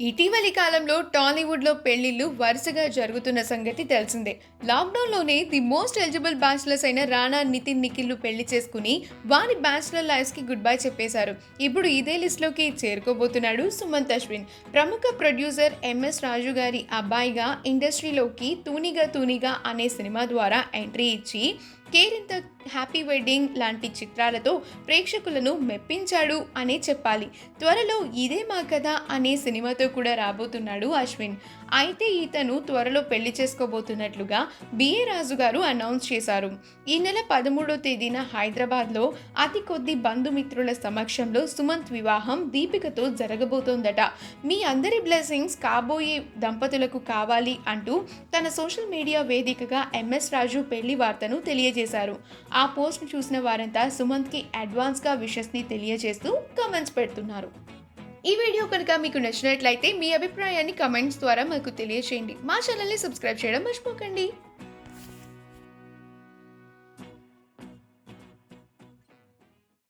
ఇటీవలి కాలంలో టాలీవుడ్లో పెళ్ళిళ్ళు వరుసగా జరుగుతున్న సంగతి తెలిసిందే. లాక్డౌన్లోనే ది మోస్ట్ ఎలిజిబుల్ బ్యాచిలర్స్ అయిన రాణా నితిన్ నిఖిల్లు పెళ్ళి చేసుకుని వారి బ్యాచిలర్ లైఫ్స్కి గుడ్ బై చెప్పేశారు. ఇప్పుడు ఇదే లిస్ట్లోకి చేరుకోబోతున్నాడు సుమంత్ అశ్విన్. ప్రముఖ ప్రొడ్యూసర్ ఎంఎస్ రాజు గారి అబ్బాయిగా ఇండస్ట్రీలోకి తూనిగా తూనిగా అనే సినిమా ద్వారా ఎంట్రీ ఇచ్చి care in the happy wedding లాంటి చిత్రాలతో ప్రేక్షకులను మెప్పించాడు అనే చెప్పాలి. త్వరలో ఇదే మా కథ అనే సినిమాతో కూడా రాబోతున్నాడు అశ్విన్. అయితే ఇతను త్వరలో పెళ్ళి చేసుకోబోతున్నట్లుగా బిఏ రాజు గారు అనౌన్స్ చేశారు. ఈ నెల పదమూడో తేదీన హైదరాబాద్లో అతి కొద్ది బంధుమిత్రుల సమక్షంలో సుమంత్ వివాహం దీపికతో జరగబోతోందట. మీ అందరి బ్లెస్సింగ్స్ కాబోయే దంపతులకు కావాలి అంటూ తన సోషల్ మీడియా వేదికగా ఎంఎస్ రాజు పెళ్ళి వార్తను తెలియజేశారు ఆ పోస్ట్ చూసిన వారంతా సుమంత్కి అడ్వాన్స్గా విషెస్ని తెలియజేస్తూ కమెంట్స్ పెడుతున్నారు. ఈ వీడియో కనుక మీకు నచ్చినట్లయితే మీ అభిప్రాయాన్ని కమెంట్స్ ద్వారా మాకు తెలియజేయండి మా ఛానల్ని సబ్స్క్రైబ్ చేయడం మర్చిపోకండి.